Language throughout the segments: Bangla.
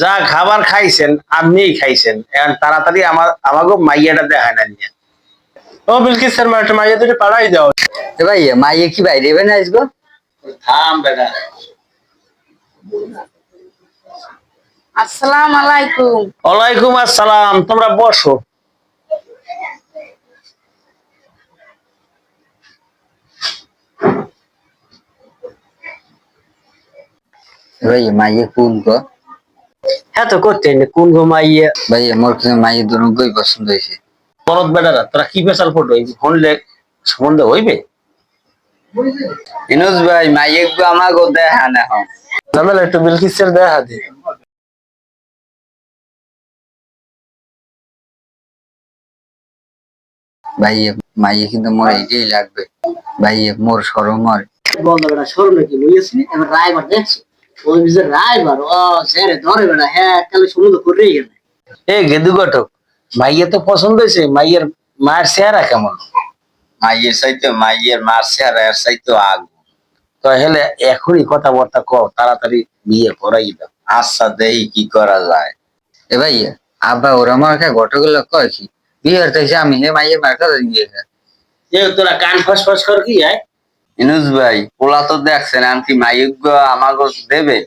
যা খাবার খাইছেন আপনিই খাইছেন। এখন তাড়াতাড়ি আমার আমাকে মাইয়াটা দেখায় না নিয়ে। ও বিলকিস স্যার মাস্টার মাইয়া দুটো পাড়াই দাও। এ ভাই মাইয়ে কি বাইরে এবে না আসব থাম বেটা। আসসালাম আলাইকুম। ওয়ালাইকুম আসসালাম তোমরা বসো। ভাই মাইয়ে কোন গো? হ্যাঁ তো করতে কোন গো মাইয়া ভাই মোর কিন্তু মাইয়ে দুনো গই পছন্দ হয়েছে। পরত বেটারা তোরা কি পেশাল ফটো? হনলে সম্বন্ধ হইবে? ইনুস ভাই মাইয়ে আমাকে দেখা না হন ঝামেলা একটু বিলকিস স্যার দেখা দি। ভাই মাইয়ে কিন্তু মোর এইটাই লাগবে। ভাই মোর সরম হয় বন্ধ বেটা সরু নাকি বুঝেছি এবার রায়বার দেখছ। ওই ও ধরে হ্যাঁ কালে সমুদ্র করেই গেলে। এ গেদু ঘটক মাইয়া তো পছন্দ হয়েছে মাইয়ের মায়ের চেহারা কেমন? মাইয়ের চাইতে মাইয়ের আর এর চাইতে তো হেলে এখনই কথাবার্তা কও তাড়াতাড়ি বিয়ে করাই দাও। আচ্ছা দেই কি করা যায়। এ ভাই আব্বা ওরা আমার কাছে ঘটগুলো কয় কি? বিয়ের থেকে আমি হে মাইয়ে মার কাছে দিয়ে এ তোরা কান ফস ফস কর কি হ্যাঁ? ইনুস ভাই পোলা তো দেখছেন আনকি মাইক আমাকে দেবে।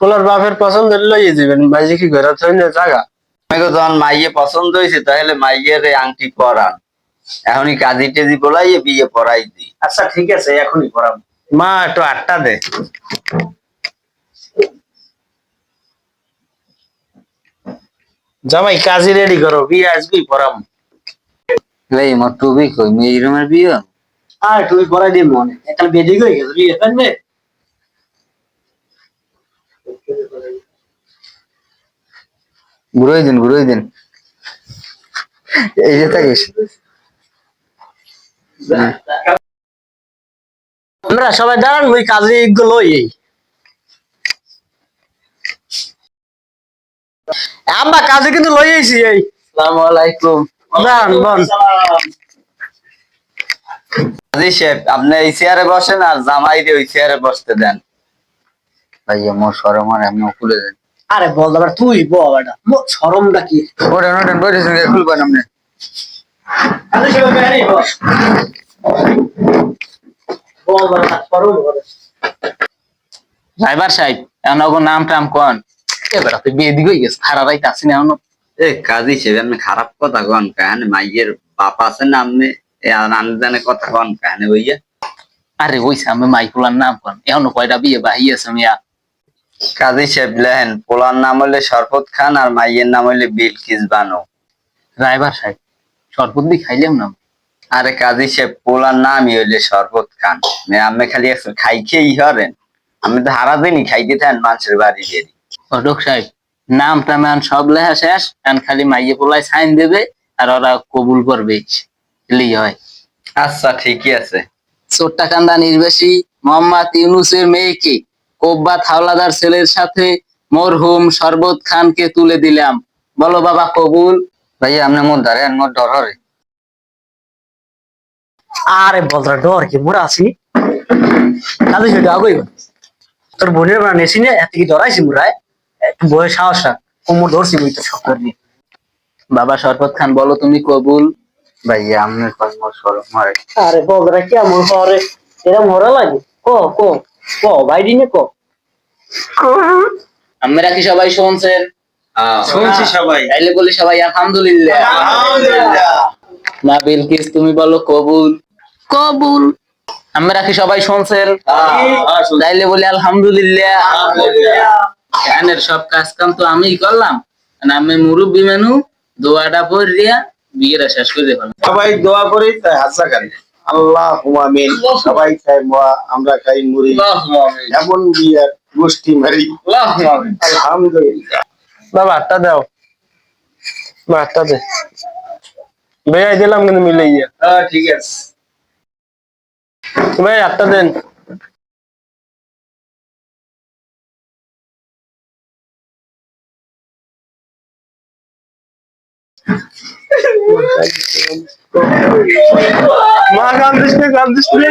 পোলার বাপের পছন্দ লইয়ে যাবেন মাইজি কি ঘরে থইলে জায়গা আমাকে যখন মাইয়ে পছন্দ হয়েছে তাহলে মাইয়ের এই আংটি পরান। এখনই কাজী টেজি বলাইয়ে বিয়ে পড়াই দি। আচ্ছা ঠিক আছে এখনই করাম মা একটু আটটা দে। জামাই কাজী রেডি করো বিয়ে আসবি পড়াম ভাই মোর টুবি কই? মেয়ের বিয়ে? আর তুমি পড়াই দিয়ে মনে একাল বেদিক হয়ে গেছে বিয়ে ফেলবে ঘুরোই দিন ঘুরোই দিন। এই যে থাকিস। আমরা সবাই দাঁড়ান ওই কাজে গুলো এই আব্বা কাজে কিন্তু লই আইছি এই। আসসালামু আলাইকুম। দাঁড়ান বন কাজী সাহেব আপনি এই চেয়ারে বসেন আর জামাই রে ওই চেয়ারে বসতে দেন। ভাইয়া মোর সরম আর এমনি খুলে দেন আরে বল দাবার তুই বল বেটা মোর শরমটা কি? ওঠেন ওঠেন বসেছেন খুলবেন আপনি। ড্রাইভার সাহেব এখন ওগো নাম টাম কন। এ বেটা তুই বিয়ে দিকে গেছ খারাপ রাইতে আসি না এখনও? এ কাজী সাহেব আপনি খারাপ কথা কন কাহানে মাইয়ের বাপ আছে না আপনি? এ আনজানে কথা কন কাহানে ভাইয়া আরে ওইসে আমি মাইকুলার নাম কন। এখনও কয়টা বিয়ে বাহি আছে মিয়া? কাজী সাহেব লেহেন পোলার নাম হইলে শরফত খান আর মাইয়ের নাম হইলে বিলকিস বানো। ড্রাইভার সাহেব শরবত দি খাইলাম না? আরে কাজী সাহেব পোলার নামই হইলে শরবত খান। আমি খালি খাই খেয়েই হরেন আমি তো হারা দিনই খাইতে থাকেন মানুষের বাড়ি বেরি ঘটক সাহেব নাম টাম এখন সব লেখা শেষ এখন খালি মাইয়ে পোলায় সাইন দেবে আর ওরা কবুল করবে। এলি হয়। আচ্ছা ঠিকই আছে। চোট্টা কান্দা নির্বাসী মোহাম্মদ ইউনুসের মেয়েকে কোব্বাত হাওলাদার ছেলের সাথে মরহুম শরবত খানকে তুলে দিলাম। বলো বাবা কবুল? আপনি মোর ধরে আর মোর ডর হরে। আরে বলরা ডর কি? মোরা কাজে সেটা আগই তোর বোনের বানা নেছি না এত কি ডরাইছি মোরায় একটু বয়স সাহস রাখ। কোমর ধরছি বই তো সব করবি বাবা শরবত খান বলো তুমি কবুল? ভাইয়া সরম আরে কি পরে লাগে? ক ক নে ক। আমরা কি সবাই শুনছেন? শুনছি সবাই। তাইলে বলি সবাই আলহামদুলিল্লাহ। না বিলকিস তুমি বলো কবুল? কবুল। আমরা কি সবাই শুনছেন? তাইলে বলি আলহামদুলিল্লাহ। সব কাজ কাম তো আমিই করলাম। আমি মুরব্বী মেনু দোয়াটা পড়িয়া বিয়েটা শেষ করে দিলাম সবাই দোয়া করি তাই হাসা খান আল্লাহ আমিন সবাই খাই মোয়া আমরা খাই মুড়ি। এমন বিয়ার গোষ্ঠী মারি। আলহামদুলিল্লাহ। বাবা আটটা দাও। মা আটটা দে। বেয়াই দিলাম কিন্তু মিলে গিয়া হ্যাঁ ঠিক আছে। ভাই আটটা দেন। মা কান্দিস না কান্দিস না।